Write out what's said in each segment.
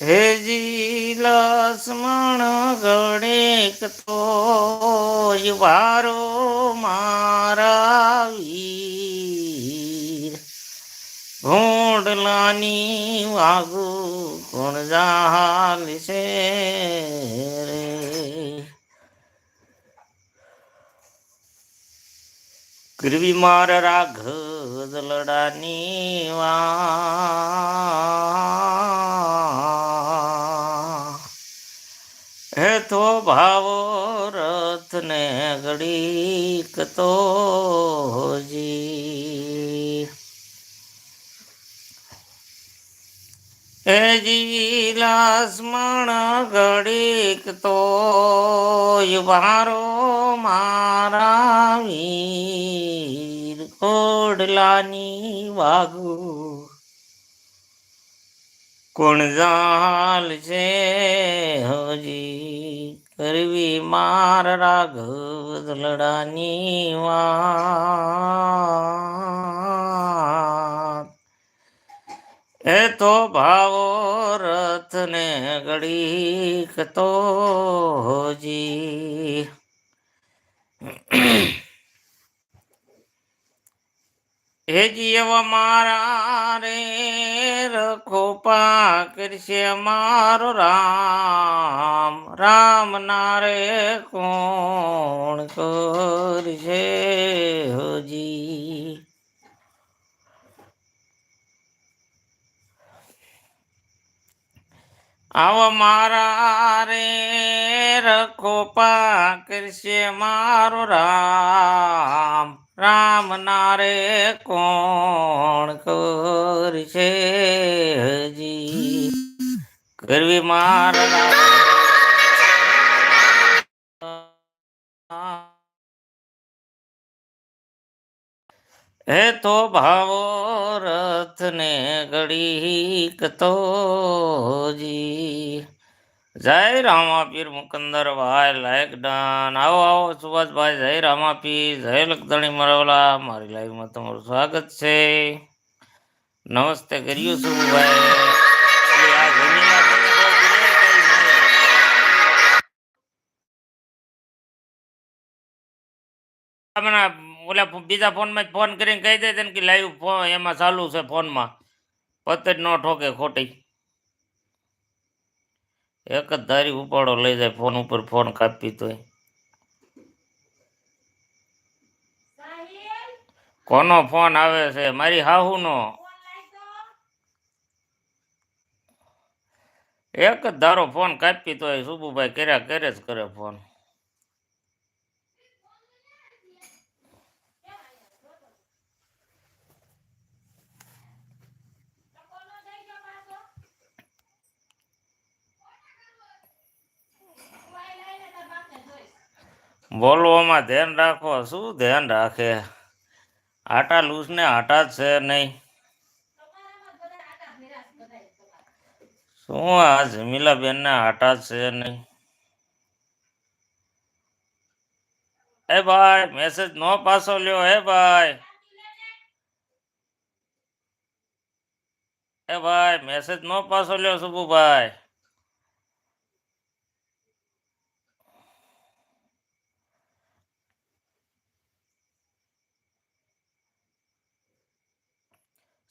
હેજી લક્ષ્મણ ગણેક તો વારો મારા વીર. ભોંડલાની વાગુ કોણ જાલ છે રાઘ લડાની વા. હે તો ભાવો રથ ને ઘડીક તો જી હે જી લક્ષ્મણ ઘડીક તો મારો મારા વીર કોડલાની વાગુ. કોણ જાલ છે હજી કરવી માર રાઘવ લડાની વાત. એ તો ભાવો રથને ઘડીક તો જી હે જીવ મારા રે રખો કરશે મારો રામ. રામ ના રે કોણ કરશે હોજી આવ મારા રે, રખો કરશે મારો રામ. રામ ના રે કોણ કરશે હજી? કરવી મારા હે તો ભાવો રથ ને ઘડીક તો જી. જય રામાપીર મુકંદર ભાઈ, લાયક ડાન આવો આવો, સુભાષભાઈ, જય રામાપીર, જય લખદણી મરવલા. મારી લાઈવમાં તમારું સ્વાગત છે. નમસ્તે કર્યું છું ભાઈ. હમણાં ઓલા બીજા ફોનમાં જ ફોન કરીને કહી દે તને કે લાઈવ ફોન એમાં ચાલુ છે ફોનમાં. પતે જ ન ઠોકે ખોટી. એક જ ધારી ઉપાડો લઈ જાય ફોન ઉપર ફોન કાપી તોય. કોનો ફોન આવે છે? મારી હાહુનો. એક જ ધારો ફોન કાપી તોય સુબુભાઈ કર્યા કરે જ કરે ફોન. બોલવામાં ધ્યાન રાખો, શું ધ્યાન રાખે? આટા લૂસ ને આટા જ છે નહીં. શું આ જમીલાબેન ને આટા જ છે નહીં? એ ભાઈ મેસેજ નો પાછો લ્યો હે ભાઈ. એ ભાઈ મેસેજ નો પાછો લ્યો સુબુભાઈ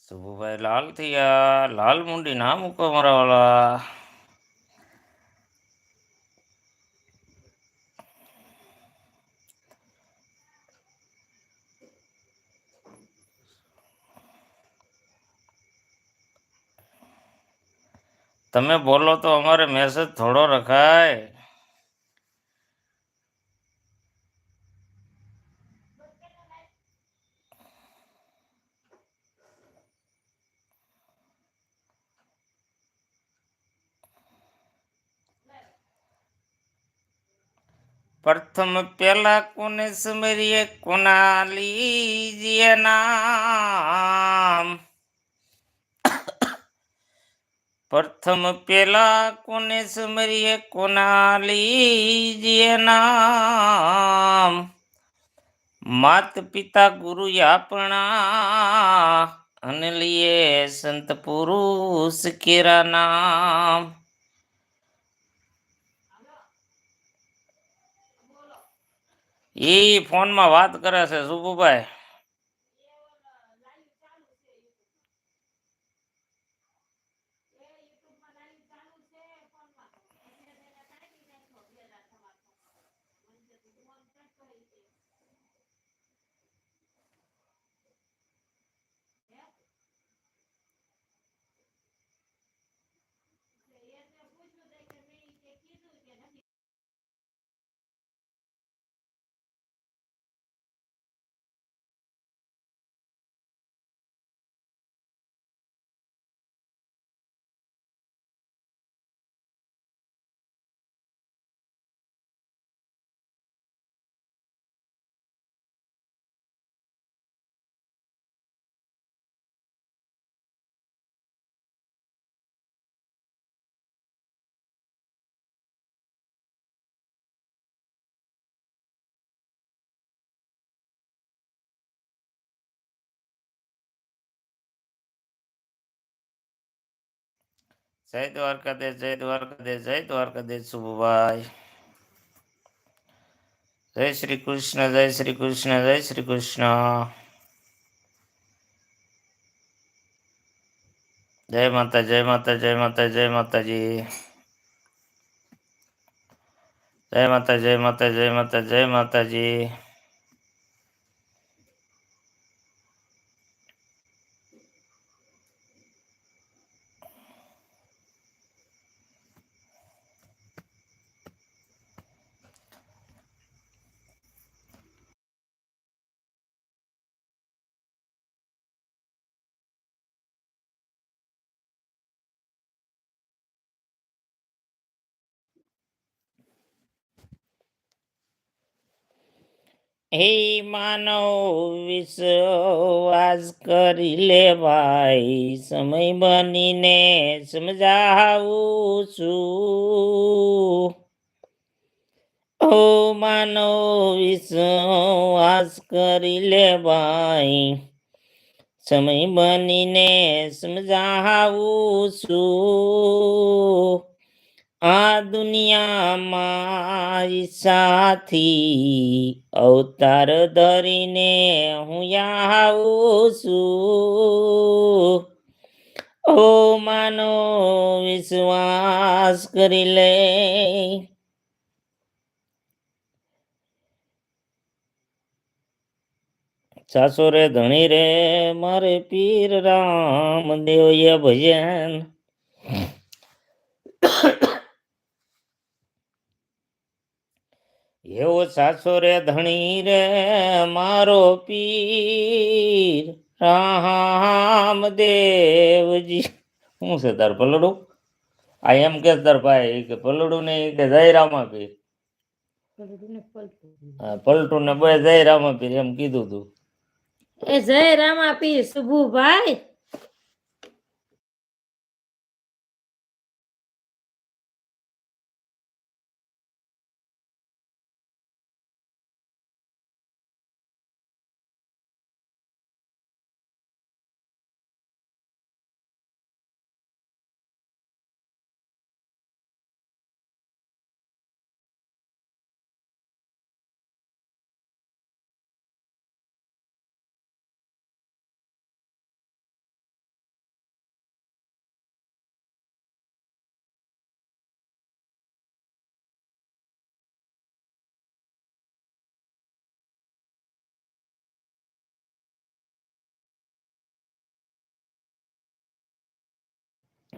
સુબુભાઈ લાલ થયા. લાલ મુંડી ના મૂકો મારા વાલા તમે બોલો તો અમારે મેસેજ થોડો રખાય. પ્રથમ પેલા કોને સમરીએ કોના લીજીએ નામ પ્રથમ પેલા કોને સમરીએ કોના લીજીએ નામ માત પિતા ગુરુ આપણા અને લીએ સંત પુરુષ કેરા નામ એ ફોનમાં વાત કરે છે સુભુભાઈ. જય દ્વારકાધીશ જય દ્વારકાધીશ જય દ્વારકાધીશ સુભુભાઈ જય શ્રી કૃષ્ણ જય શ્રી કૃષ્ણ જય શ્રી કૃષ્ણ જય માતા જય માતા જય માતા જય માતાજી જય માતા જય માતા જય માતા જય માતાજી હે માનવ, વિશ્વાસ કરી લે ભાઈ સમય બનીને સમજાવું છું. ઓ માનવ, વિશ્વાસ કરી લે ભાઈ સમય બનીને સમજાવું છું. આ દુનિયામાં સાથી અવતાર ધરીને હું આવું છું. ઓ માનો વિશ્વાસ કરી લે. સાસો રે ધણી રે, મારે પીર રામ દેવય ભજન એવો સાસો રે ધણી રે મારો પીર. રામ દેવજી શું છે તાર પલડું? આ એમ કે તાર ભાઈ કે પલડું ને કે જય રામા પીર. હા પલટું. ને બે જય રામા પીર એમ કીધું તું. એ જય રામા પીર સુભુભાઈ.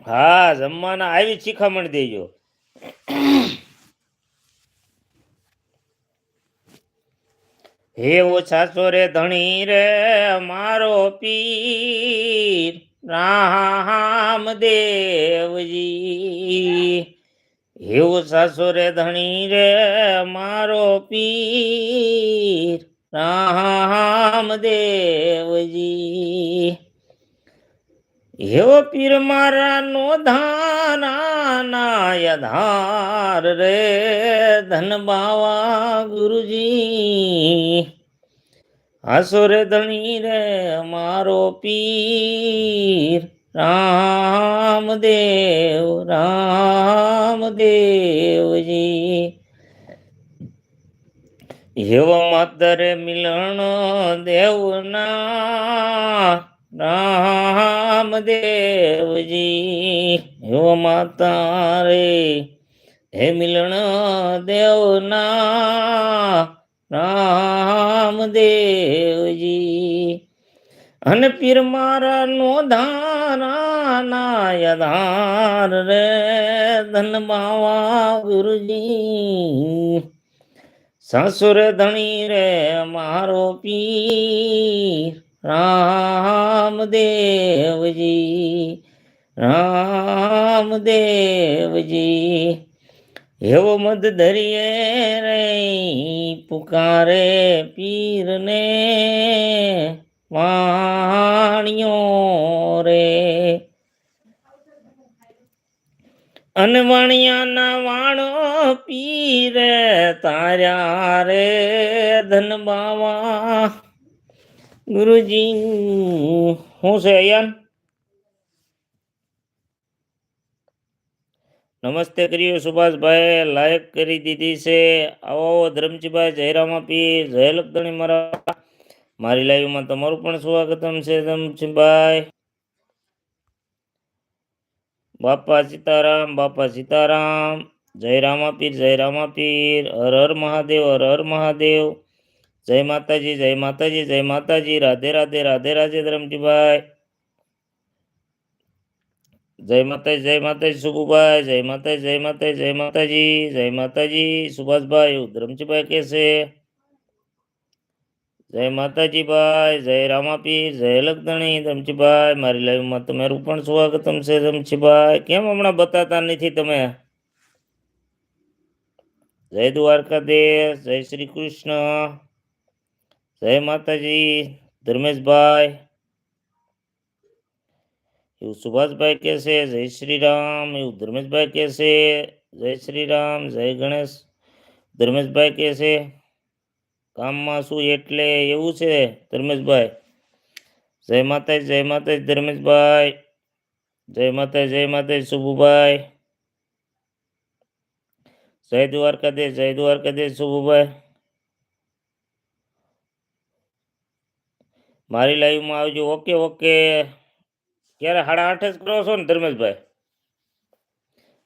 હા, જમવાના આવી શિખામણ દેજો. હે ઓછા સોરે ધણી રે, મારો પીર રામ દેવજી. હે ઓછા સોરે ધણી રે, મારો પીર રામ દેવજી. હેવો પીર મારા નો ધાના ધાર રે ધન બાવા ગુરુજી. હાસો રે ધણી રે મારો પીર, રામદેવ, રામદેવજી. હેવ માતરે મિલણ દેવના રામ દેવજી હેવ માતા રે. હે મિલણ દેવના રામ દેવજી. અને પીર મારા નો ધારા નાયધાર રે, ધન બાવા ગુરુજી. સાસુર ધણી રે મારો પીર. રામદેવજી રામદેવજી, એવો મધ ધરીએ રે પુકારે પીરને વાણિયો રે. અનવણિયાના વાણો પીરે, તાર્યા રે ધન બાવા. ગુરુજી, હું છે નમસ્તે કર્યું સુભાષભાઈ, લાયક કરી દીધી છે. આવો આવો, ધરમજીભાઈ જયરામા પીર જય લખદણી મારા મારી લાઈવમાં તમારું પણ સ્વાગતમ છે, ધરમજીભાઈ. બાપા સીતારામ બાપા સીતારામ. જય રામા પીર જય રામા પીર હર હર મહાદેવ, હર હર મહાદેવ. જય માતાજી જય માતાજી જય માતાજી. રાધે રાધે રાધે રાધે, ધરમજીભાઈ. જય માતાજી જય માતાજી સુગુભાઈ જય માતાજી જય માતાજી જય માતાજી જય માતાજી, સુભાષભાઈ. ધરમજીભાઈ કે જય માતાજી ભાઈ જય રામાપીર, જય લખદણી ધમચીભાઈ મારી લાઈવમાં તમારું પણ સ્વાગતમ છે ધમચીભાઈ કેમ હમણાં બતાતા નથી તમે? જય દ્વારકાધીશ, જય શ્રી કૃષ્ણ. જય માતાજી ધર્મેશભાઈ એવું સુભાષભાઈ કે છે જય શ્રી રામ એવું ધર્મેશભાઈ કે છે જય શ્રી રામ જય ગણેશ ધર્મેશભાઈ કે છે કામમાં શું એટલે એવું છે ધર્મેશભાઈ જય માતાજી જય માતાજી ધર્મેશભાઈ જય માતાજી જય માતાજી શુભુભાઈ જય દ્વારકાધીશ જય દ્વારકાધીશ શુભુભાઈ મારી લાઈવમાં આવજો. ઓકે ઓકે ક્યારે? સાડા આઠ જ કરો છો ને, ધર્મેશભાઈ?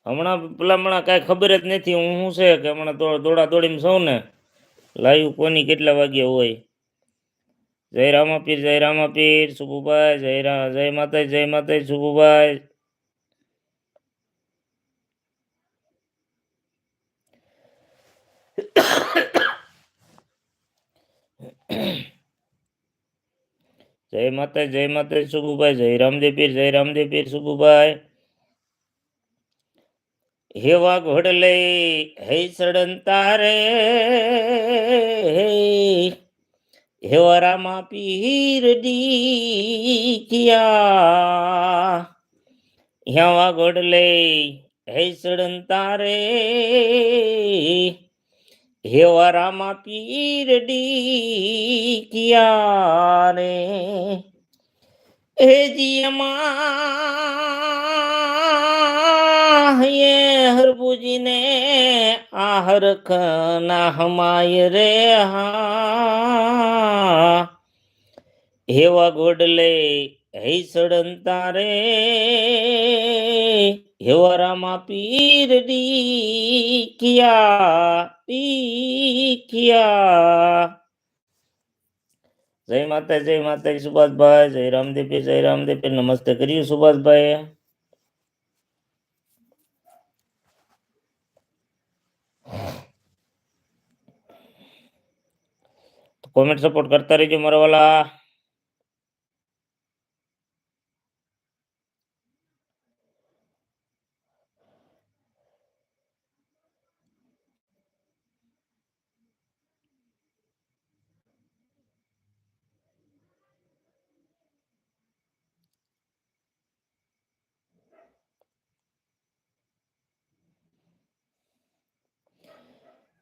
હમણાં પેલા હમણાં કાંઈ ખબર જ નથી. હું શું છે કે હમણાં દોડા દોડીમાં સૌ ને લાઈવ કોની કેટલા વાગ્યા હોય? જય રામાપીર જય રામાપીર, સુભુભાઈ, જય રા, જય માતા જય માતા સુભુભાઈ. જય માતા જય માતા સુગુભાઈ, જય રામદેવ પીર, જય રામદેવ પીર, સુગુભાઈ. હેવા ઘોડલે હે સડન રે હેવા રામા પીર દીખિયા હેવા ઘોડલે હે સડન તારે. હેવા રામા પીર દીખિયા રે હે જીયમાં હે હરબુજીને આ હરખ ના હમાય રે હા. હેવા ગોડલે હે સડંતા રે હેવા રામા પીર દીખિયા દીખિયા જય માતા જય માતા સુભાષભાઈ જય રામદેવ પીર જય રામદેવ પીર નમસ્તે કર્યું સુભાષભાઈ કોમેન્ટ સપોર્ટ કરતા રહેજો મારા વાલા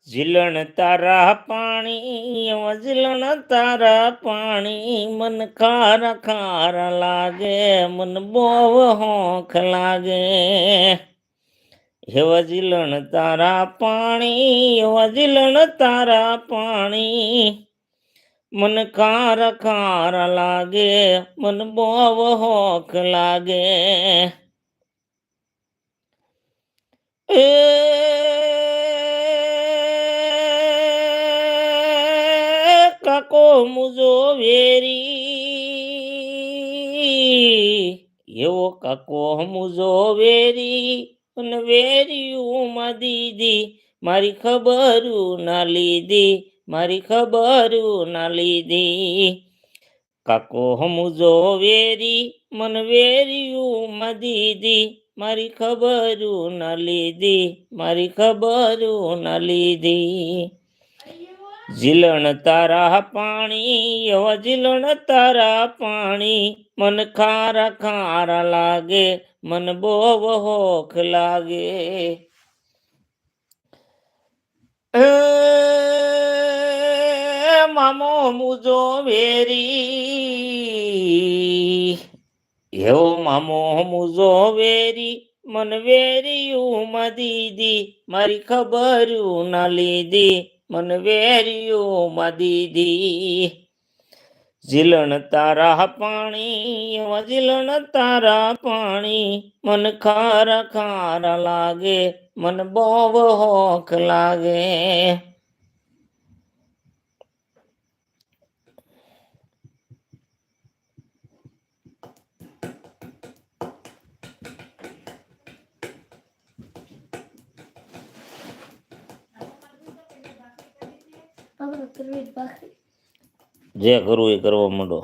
ઝીલણ તારા પાણી ઝીલણ તારા પાણી, મન ખાર ખાર લાગે, મન બોવ હોંખ લાગે. એવા ઝીલણ તારા પાણી એવા જીલણ તારા પાણી, મન ખાર ખાર લાગે, મન બોવ હોક લાગે. એ કાકો મુજો વેરી એવો કાકો મુજો વેરી અને વેર્યું માં દીદી, મારી ખબરું ના લીધી, મારી ખબરું ના લીધી. કાકો હમુજો વેરી મન વેર્યું માં દીદી, મારી ખબરું ના લીધી, મારી ખબરું ના લીધી. જીલણ તારા પાણી એવા જીલણ તારા પાણી. મન ખારા ખારા લાગે, મન બોવ હોખ લાગે. મામો મુજો વેરી. એવો મામો મુજો વેરી, મન વેરી માં દીદી, મારી ખબર ના લીધી. મન વેર્યું માં દીદી. જીલણ તારા પાણી જીલણ તારા પાણી. મન ખારા ખારા લાગે, મન બોવ હોખ લાગે આપણે કરવી જ કરવું એ કરવા માંડો.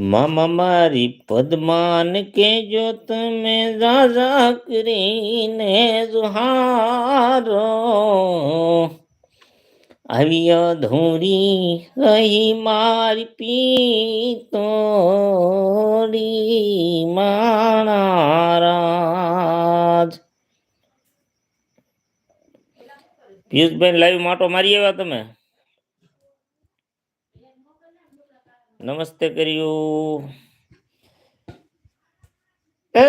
મામા મારી પદ્માન કેજો તમે ઝાઝા કરીને જુહારો આવી અધૂરી રહી મારી પીતોડી માણારાજ પિયુષભાઈ લાઈવ માટો મારી આવ્યા તમે નમસ્તે કર્યું. એ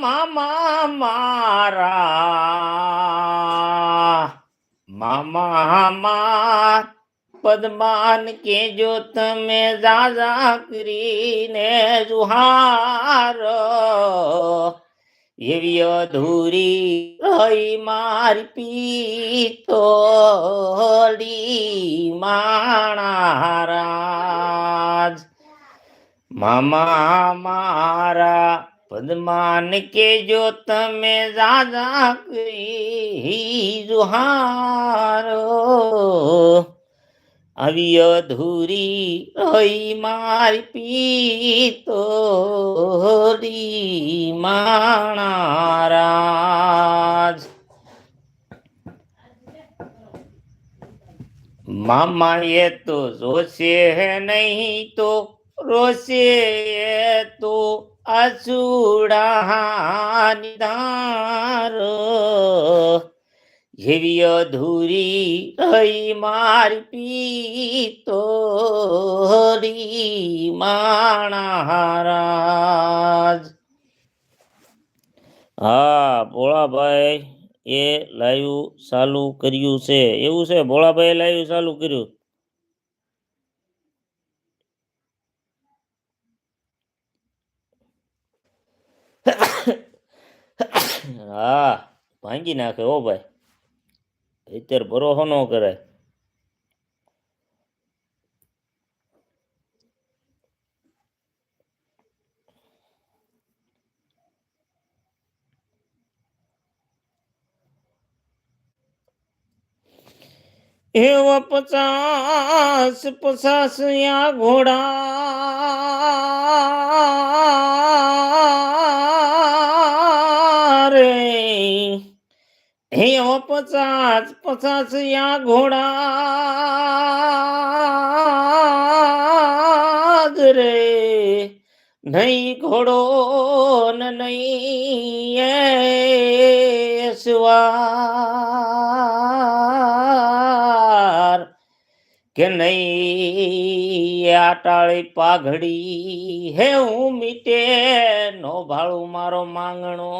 મામા મારા. મામા માર પદ્માન કેજો તમે જાજા કરીને જુહારો. એવી અધૂરી રહી મારી પીતોડી માણારાજ. મામા મારા પદ્માન કેજો તમે જાજા કરી જુહારો આવી અધૂરી રહી મારી પીતો માણારાજ. મામા એ તો જોશે નહીં તો રોશે તો અસુડા નિધારો જેવી અધૂરી રહી મારી માણા માણારાજ હા, ભોળાભાઈ એ લાઈવ ચાલુ કર્યું છે. એવું છે ભોળાભાઈ લાઈવ ચાલુ કર્યું? હા, ભાંગી નાખે હો ભાઈ. અત્યારે ભરોસો ન કરાય. એવા પચાસ પચાસ યા ઘોડા રે. એવા પચાસ યા ઘોડા. રે, નહીં ઘોડો નહીં સવાર કે નહીં આટાળી પાઘડી હે હું મીટે, નો ભાળું મારો માંગણો.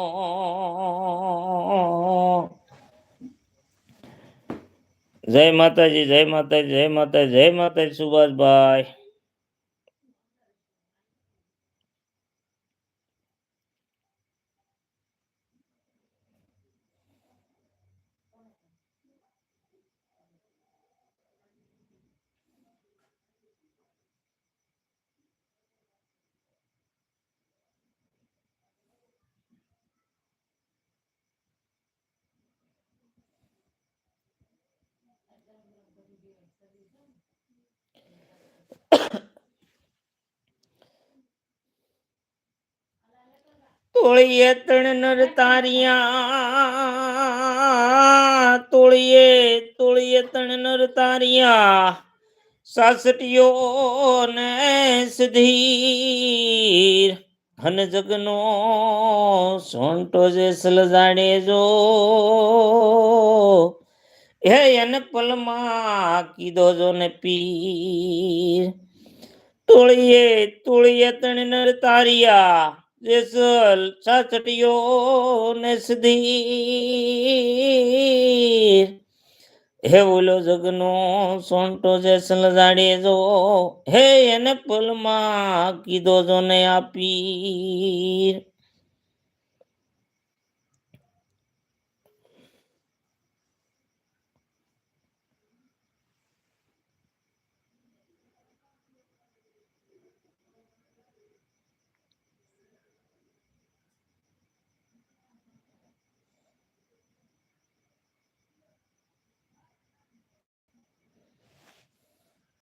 જય માતાજી જય માતાજી જય માતાજી જય માતાજી સુભાષભાઈ. તોળીએ ત્રણ નર તારિયા, તોળીએ તોળીએ ત્રણ નર તારિયા, સાસટીઓ ને સુધીર. હન જગનો સોંટો જે સલજાડે જો હે એને પલમાં કીધો જો ને પીર. તોળીએ તોળીએ તણ નર તારિયા, જેસલ સાચટીયો ને સુધીર. હે ઓલો જગનો સોંટો જેસલ જાડે જો, હે એને પલમાં કીધો જો ને આપી